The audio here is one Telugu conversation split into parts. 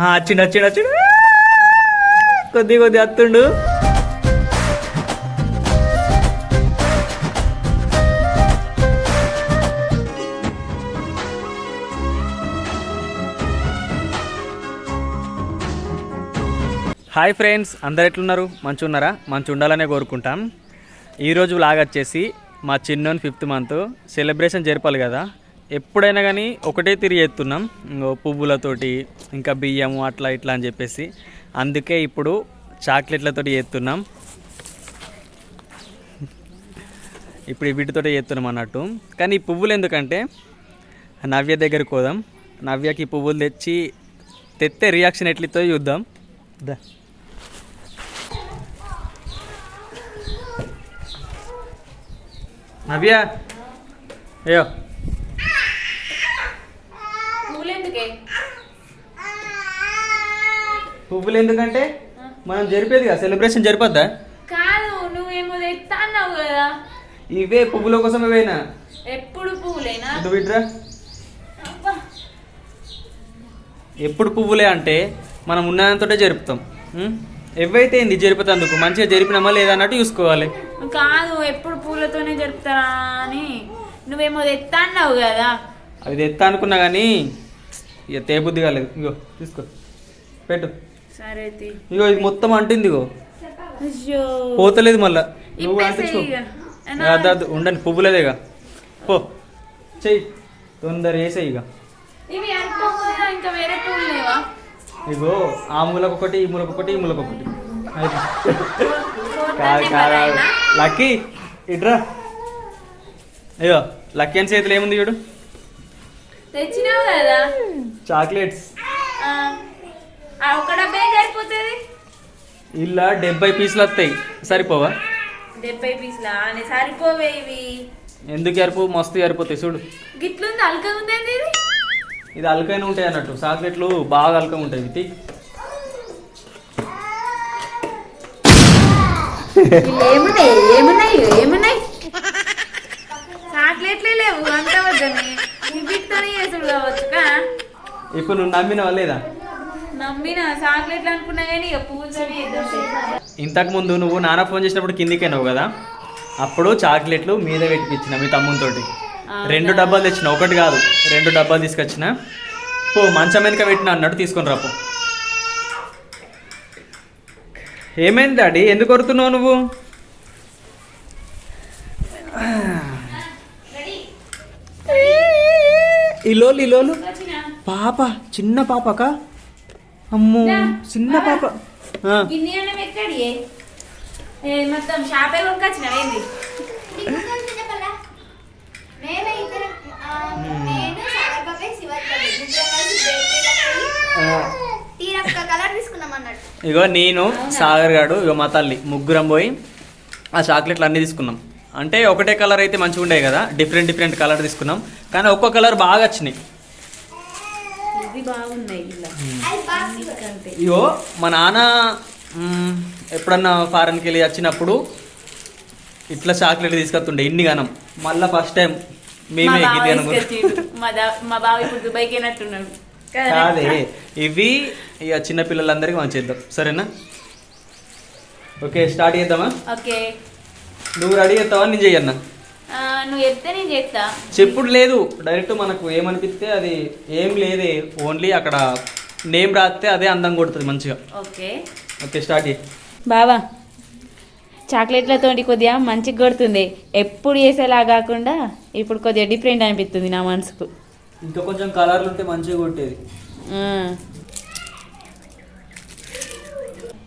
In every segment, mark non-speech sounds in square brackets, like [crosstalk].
వచ్చిండు వచ్చిండు వచ్చిండు కొద్ది కొద్ది అత్తుండు. హాయ్ ఫ్రెండ్స్ అందరు ఎట్లున్నారు? మంచి ఉన్నారా? మంచి ఉండాలనే కోరుకుంటాం. ఈరోజు వ్లాగ్ వచ్చేసి మా చిన్నోని ఫిఫ్త్ మంత్. సెలబ్రేషన్ జరపాలి కదా. ఎప్పుడైనా కానీ ఒకటే తిరిగి ఎత్తున్నాం. ఇంకో పువ్వులతోటి ఇంకా బియ్యము అట్లా ఇట్లా అని చెప్పేసి. అందుకే ఇప్పుడు చాక్లెట్లతోటి ఎత్తున్నాం. ఇప్పుడు వీటితోటి చేస్తున్నాం అన్నట్టు. కానీ ఈ పువ్వులు ఎందుకంటే నవ్య దగ్గరికి పోదాం. నవ్యకి పువ్వులు తెచ్చి తెస్తే రియాక్షన్ ఎట్లతో చూద్దాం. దా. నవ్య. అయ్యో. పువ్వులు ఎందుకంటే మనం జరిపేది కదా సెలబ్రేషన్ జరిపోద్దా? కాదు నువ్వేమో తెస్తా అన్నావు కదా. ఇవే పువ్వుల కోసం ఇవేనా ఎప్పుడు పువ్వులేనా? ఎప్పుడు పువ్వులే అంటే మనం ఉన్నదంతోటే జరుపుతాం? ఎవైతే ఏంది జరిపేందుకు మంచిగా జరిపినామా లేదా అన్నట్టు చూసుకోవాలి. కాదు ఎప్పుడు పూలతోనే జరుపుతారా అని. నువ్వేమో తెస్తా అన్నావు కదా. అవి తెత్తా అనుకున్నా కానీ ఇక తేబుద్ది కాలేదు. ఇగో తీసుకో. పెట్టు. సరే. ఇగో ఇది మొత్తం అంటుంది ఇగో. పోతలేదు మళ్ళా. నువ్వు అంటించుకో. అద్దు, ఉండండి పువ్వులేదేగా పో. చెయ్యి. తొందర వేసే ఇక. ఇగో ఆ మూలకు ఒకటి ఈ మూలకు ఒకటి ఈ మూలకు ఒకటి. కాదు కాదు? లక్కీ ఇట్రా అయ్యో లక్కీ అని చేతిలో ఏముంది చూడు? తెచ్చినావు కదా? చాక్లెట్స్. ఒక్క డబ్బే సరిపోతుంది? ఇలా డెబ్బై పీసులు వస్తాయి. సరిపోవా? డెబ్బై పీసులా? అని సరిపోవే ఇవి. ఎందుకు ఎరుపు మస్తు ఎరిపోతాయి చూడు. గిట్లుంది అల్కగా ఉందేంది ఇది? ఇది అల్కైనా ఉంటాయి అన్నట్టు. చాక్లెట్లు బాగా అల్కగా ఉంటాయి ఇది ఏమున్నాయి? ఏమున్నాయి? ఏమున్నాయి? చాక్లెట్లే లేవు అంత ఇప్పుడు నువ్వు నమ్మినవా లేదా? నమ్మిన చాక్లెట్లు అనుకున్నా కానీ ఇక పూలతోనే చేద్దాం. ఇంతకు ముందు నువ్వు నాన్న ఫోన్ చేసినప్పుడు కిందికైనావు కదా? అప్పుడు చాక్లెట్లు మీద పెట్టించిన మీ తమ్మునితోటి. రెండు డబ్బాలు తెచ్చిన ఒకటి కాదు రెండు డబ్బాలు తీసుకొచ్చిన. పో మంచం వెనుక పెట్టిన అన్నట్టు తీసుకొని రాపో ఏమైంది డాడీ? ఎందుకు కొడుతున్నావు నువ్వు? ఇలోలు ఇలోలు? పాప చిన్న పాపక? అమ్మో చిన్న పాప. మొత్తం షాపే కొనుకొచ్చిన ఏంది? ఇగో నేను సాగర్ గాడు ఇగో మా తల్లి ముగ్గురం పోయి ఆ చాక్లెట్లు అన్నీ తీసుకున్నాం. అంటే ఒకటే కలర్ అయితే మంచిగా ఉండే కదా డిఫరెంట్ డిఫరెంట్ కలర్ తీసుకున్నాం. కానీ ఒక్కో కలర్ బాగా వచ్చినాయి. ఇది బాగున్నాయి మా నాన్న ఎప్పుడన్నా ఫారెన్కి వెళ్ళి వచ్చినప్పుడు ఇట్లా చాక్లెట్ తీసుకొస్తుండే ఇన్ని గానం మళ్ళీ ఫస్ట్ టైం మేమే. మా బావ ఇప్పుడు దుబాయ్కి వెళ్ళినట్టున్నాడు. కదా? కాదే ఇవి ఇక చిన్న పిల్లలందరికీ మనం చేద్దాం. సరేనా? ఓకే స్టార్ట్ చేద్దామా? ఓకే. నువ్వు రెడీ చేస్తావా నేను చెయ్యన్నా? నువ్వు చెప్తే నేను చేస్తా చెప్పుడు లేదు. డైరెక్ట్ మనకు ఏమనిపిస్తే అది ఏం లేదే. ఓన్లీ అక్కడ నేమ్ రాస్తే అదే అందం కొడుతుంది మంచిగా. ఓకే. ఓకే స్టార్ట్ చేయి. బావా చాక్లెట్లతోటి కొద్దిగా మంచిగా కొడుతుంది. ఎప్పుడు చేసేలా కాకుండా ఇప్పుడు కొద్దిగా డిఫరెంట్ అనిపిస్తుంది నా మనసుకు. ఇంకా కొంచెం కలర్లు ఉంటే మంచిగా కొట్టేది. ఆ.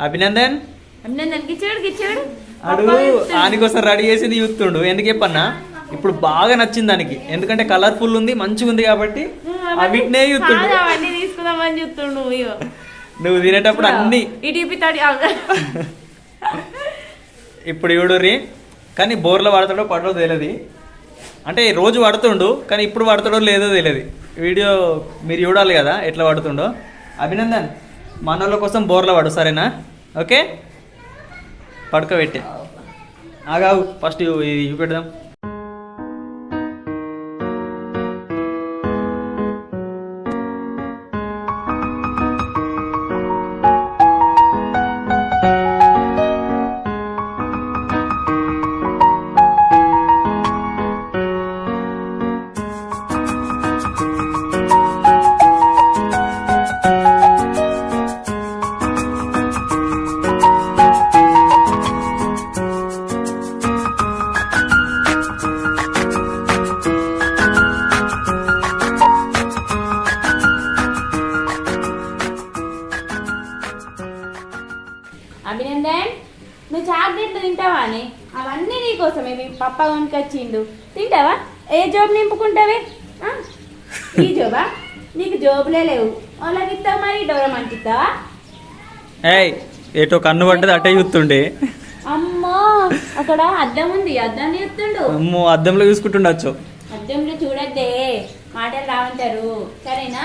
అభినందన్? అన్నీ దానికి అడుగు. ఆనికోసం రెడీ చేసింది చూస్తుండు ఎందుకు చెప్పన్నా? ఇప్పుడు బాగా నచ్చింది దానికి. ఎందుకంటే కలర్ఫుల్ ఉంది మంచిగా ఉంది కాబట్టి అవిటినే చూస్తుండు తీసుకుందామని చూస్తుండు. నువ్వు తినేటప్పుడు అన్ని. [laughs] ఇప్పుడు చూడుర్రి కానీ బోర్లో పడతాడో పడో తెలియదు అంటే రోజు పడుతుండు కానీ ఇప్పుడు పడతాడో లేదో తెలియదు వీడియో మీరు చూడాలి కదా ఎట్లా పడుతుండో అభినందన్ మనోళ్ళ కోసం బోర్లో పడు సరేనా? ఓకే? పడుకోబెట్టే ఆగావు ఫస్ట్ ఇవి పెడదాం పప్ప కొనుకొచ్చిండు. తింటావా? ఏ జోబు నింపుకుంటావే? ఆ? ఈ జోబా నీకు జోబులే లేవు. వాళ్ళకి ఇస్తావు మరి డోరమంటి ఇస్తావా? ఏయ్ ఏటో కన్ను పడ్డది అట్టే చూస్తుండే. అమ్మో అక్కడ అద్దం ఉంది అద్దాన్ని ఎత్తుండు అమ్మో అద్దంలో చూసుకుంటుండొచ్చు. అద్దంలో చూడద్దే మాటలు రావంటారు. సరేనా?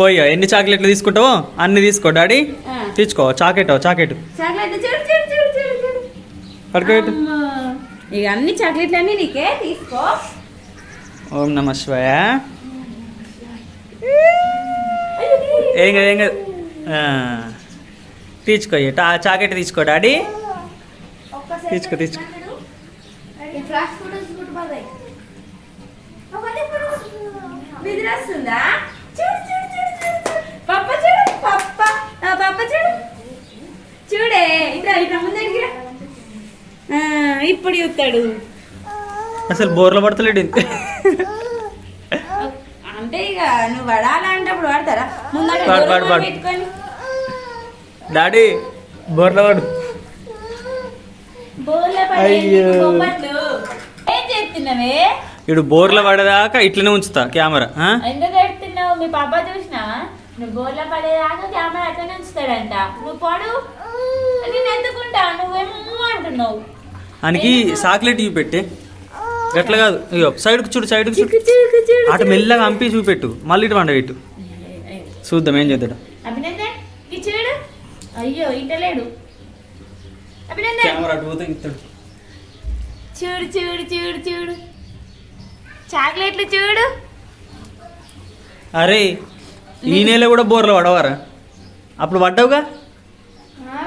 పోయి ఎన్ని చాక్లెట్లు తీసుకుంటావో అన్ని తీసుకో డాడీ. తీసుకో చాకెట్ చాకెట్. చాక్లెట్ పడుకోబెట్టు. ఇక అన్ని చాక్లెట్లు అన్ని నీకే తీసుకో. ఓం నమ శివాయ. ఏం కాదు ఏం కాదు. తీసుకో ఇట ఆ చాకెట్ తీసుకో డాడీ. తీసుకో, తీసుకో. పప్ప చూడు పప్ప. ఆ, పప్ప చూడు. చూడే ఇట్లా ఇట్లా ముందరికి ఇప్పుడు చూస్తాడు అసలు బోర్లో పడతలేడు. అంటే ఇక నువ్వు పడాలంటే అప్పుడు పడతారా పడు, పడు, పడు. డాడీ బోర్లో పడు అయ్యో. ఏం చేస్తున్నావే? ఇడు బోర్లో పడేదాకా ఇట్లనే ఉంచుతా కెమెరా? ఎందుకు పెడుతున్నావు? మీ పాప చూసినా? నువ్వు బోర్ల పడేదాకా కెమెరా అట్లనే ఉంచుతాడంట. నువ్వు పడు. నేను ఎత్తుకుంటా నువ్వేమో అంటున్నావు. ఆయనకి చాక్లెట్ చూపెట్టే ఎట్లా కాదు. ఇగో సైడ్కి చూడు సైడ్కి చూడు. అటు మెల్లగా అంపి చూపెట్టు. మళ్ళీ ఇటు వండ ఇటు. చూద్దాం ఏం చేద్దాడు చూడు. అయ్యో ఇంటలేడు అభినందన్. కెమెరా అటు పోతే ఇస్తాడు చూడు చూడు చూడు చూడు. చాక్లెట్లు చూడు. అరే ఈ నెల కూడా బోర్లో పడవారా? అప్పుడు పడ్డావుగా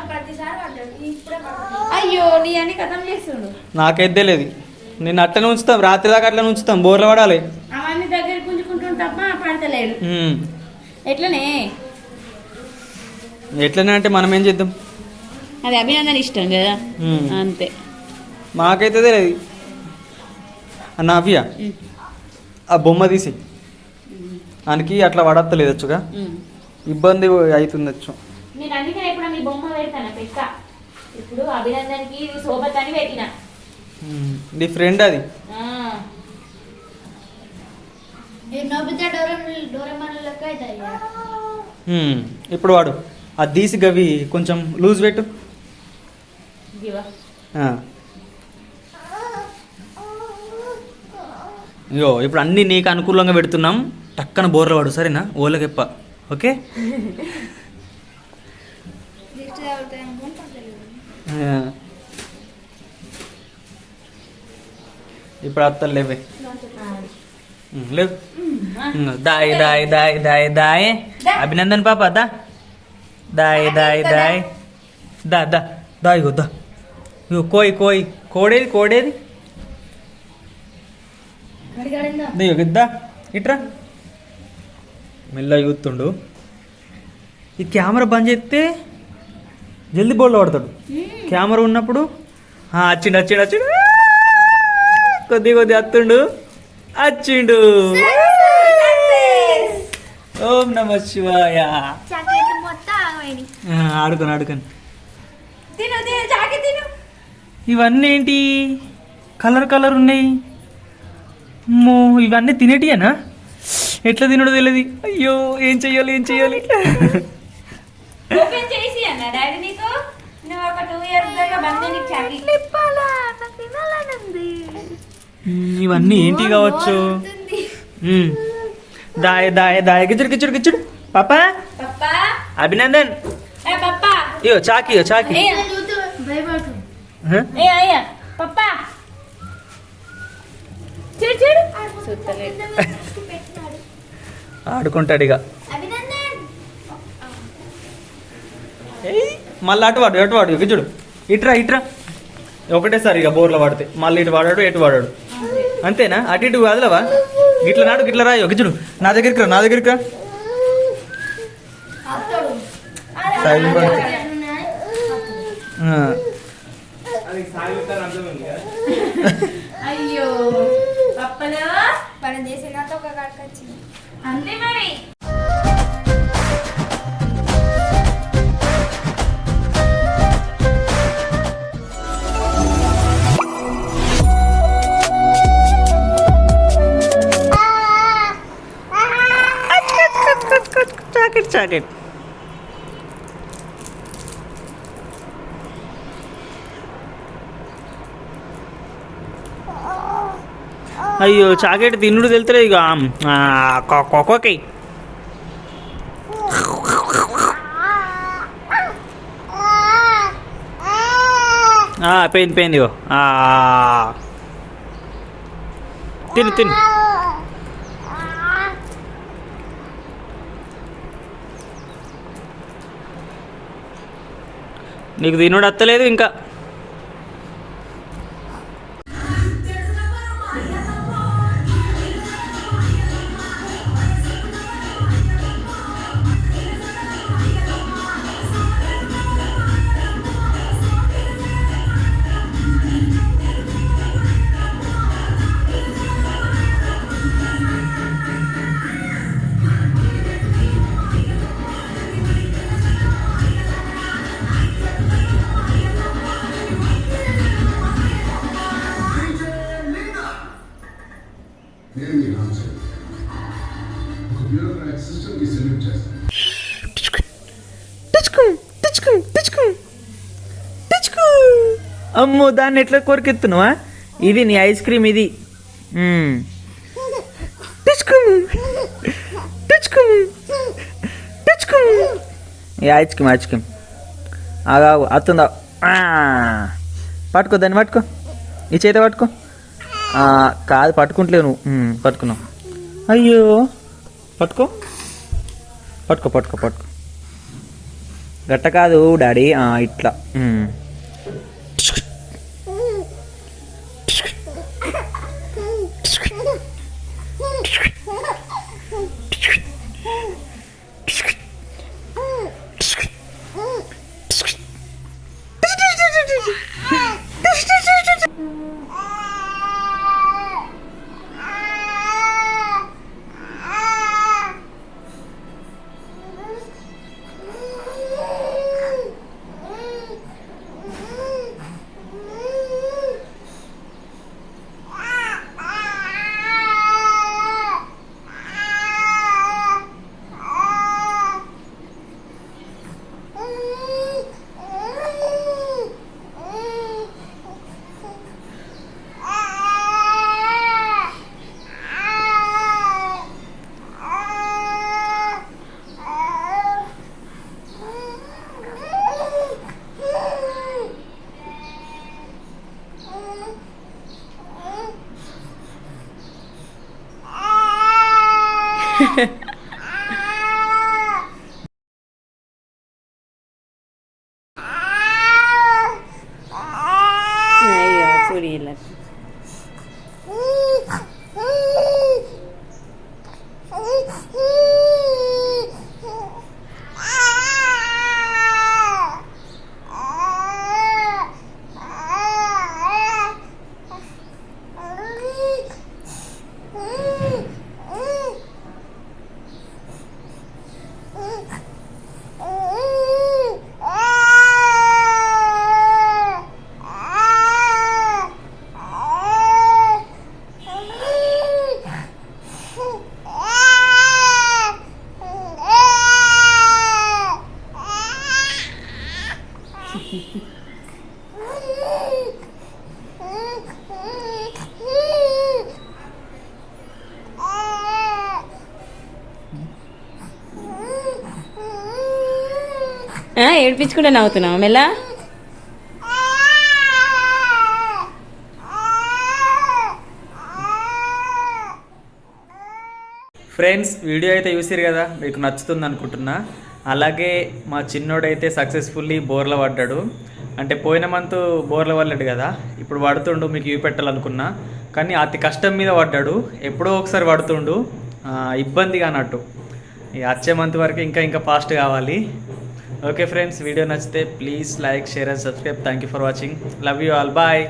ప్రతిసారి పడ్డాడు ఇప్పుడే పడ్డాడు అయ్యో నీ అని కథం చేస్తుండు. నాకైతే తెలియదు. నేను అట్లనే ఉంచుతాం రాత్రి దాకా అట్లనే ఉంచుతాం బోర్లో పడాలి. అవన్నీ దగ్గర గుంజుకుంటుండు తప్ప పడతలేడు. ఉమ్. ఎట్లనే? ఎట్లనే అంటే మనం ఏం చేద్దాం? అది అభినందన్ ఇష్టం కదా? ఉమ్. అంతే. మాకైతే తెలియదు. అన్న అవ్యా ఉమ్. ఆ బొమ్మ తీసి. ఆయనకి అట్లా పడత్తలేదచ్చుగా ఉమ్. ఇబ్బంది అవుతుందచ్చు నేను అందుకని ఎప్పుడు మీ బొమ్మ పెడతాను పెక్క? ఇప్పుడు అభినందన్కి సోబత్ అని పెట్టిన. నీ ఫ్రెండ్ అది. ఇప్పుడు వాడు. అది తీసి గవి కొంచెం లూజ్ పెట్టు. ఇగో ఇప్పుడు అన్నీ నీకు అనుకూలంగా పెడుతున్నాం. టక్కన బోర్ల వాడు సరేనా? ఓలకెప్ప. ఓకే? [laughs] [laughs] ఇప్పుడు అత్తలు లేవే. లేవు. దాయ్ దాయ్ దాయ్ దాయ్ దాయ్. అభినందన్ పాప దా. దాయ్ దాయ్ దాయ్. దా దా దా ఇగో దా. ఇగో కోయి కోయి. కోడేది కోడేది. దా ఇట్రా. మెల్ల చూస్తుండు. ఈ కెమెరా బంద్ చేస్తే జల్దీ బోర్లో పడతాడు. కెమెరా ఉన్నప్పుడు వచ్చిండు వచ్చిండు వచ్చిండు కొద్ది కొద్ది అత్తుండు. వచ్చిండు ఓం నమ శివాయ. ఆడుకోను ఆడుకోను. ఇవన్నీ ఏంటి కలర్ కలర్ ఉన్నాయి. అమ్మో ఇవన్నీ తినేటియేనా? ఎట్లా తినడో తెలియదు అయ్యో ఏం చెయ్యాలి ఏం చెయ్యాలి? ఓపెన్ చేసి అన్న డాడీ నీకు? నువ్వు ఒక టూ ఇయర్స్ దాకా బంద్ నీకు చాకి తినాలనుంది. మ్, ఇవన్నీ ఏంటి కావచ్చు. దాయ్ దాయ్ దాయ్. గిచ్చుడు గిచ్చుడు గిచ్చుడు. పాప? అభినందన్. ఇయో చాకి ఇయో చాకి. ఏ భయపడు హ? ఏ అయ్యా పప్పా చూడు చూడు చూస్తలేదు పెట్టినాడు ఆడుకుంటాడు ఇక అభినందన్ ఏయ్, మళ్ళీ అటు వాడు అటు వాడు గిచ్చుడు ఇట్రా ఇట్రా. ఒకటేసారి ఇక బోర్లో పడితే మళ్ళీ ఇటు వాడాడు ఎటు వాడాడు. అంతేనా? అటు ఇటు వదలవా? గిట్ల నాడు గిట్ల రా గిచ్చుడు నా దగ్గరికి రా నా దగ్గరికి రా. అయ్యో పప్పలో మనం చేసినంత ఒక అంతే మరి. చాకెట్ అయ్యో. చాకెట్ తిన్నుడు తెలుతలేదు ఇక కొక్కొకి పెయింది పెయింది ఇగో. ఆ. తిను తిను. నీకు తినుడు అత్తలేదు ఇంకా. అమ్మో దాన్ని ఎట్లా కొరికెత్తున్నావా ఇది నీ ఐస్ క్రీమ్ ఇది. ఈ ఐస్ క్రీమ్ ఐస్ క్రీమ్. ఆగా అత్తుందా? పట్టుకో దాన్ని పట్టుకో. ఈ చేత పట్టుకో. కాదు పట్టుకుంటలేవు నువ్వు. పట్టుకున్నావు. అయ్యో. పట్టుకో. పట్టుకో పట్టుకో పట్టుకో. గట్ట కాదు డాడీ. ఇట్లా. Yeah. [laughs] ఏడిపించుకుంటే నవ్వుతున్నావు మెల్లా? ఫ్రెండ్స్ వీడియో అయితే చూసిరు కదా మీకు నచ్చుతుంది అనుకుంటున్నా అలాగే మా చిన్నోడైతే సక్సెస్ఫుల్లీ బోర్ల పడ్డాడు. అంటే పోయిన మంత్ బోర్ల పడలేడు కదా ఇప్పుడు పడుతుండు మీకు ఇవి పెట్టాలనుకున్నా. కానీ అతి కష్టం మీద పడ్డాడు. ఎప్పుడో ఒకసారి పడుతుండు. ఇబ్బందిగా అన్నట్టు. ఇక వచ్చే మంత్ వరకు ఇంకా ఇంకా ఫాస్ట్ కావాలి. ఓకే ఫ్రెండ్స్ వీడియో నచ్చితే please like share and subscribe thank you for watching love you all bye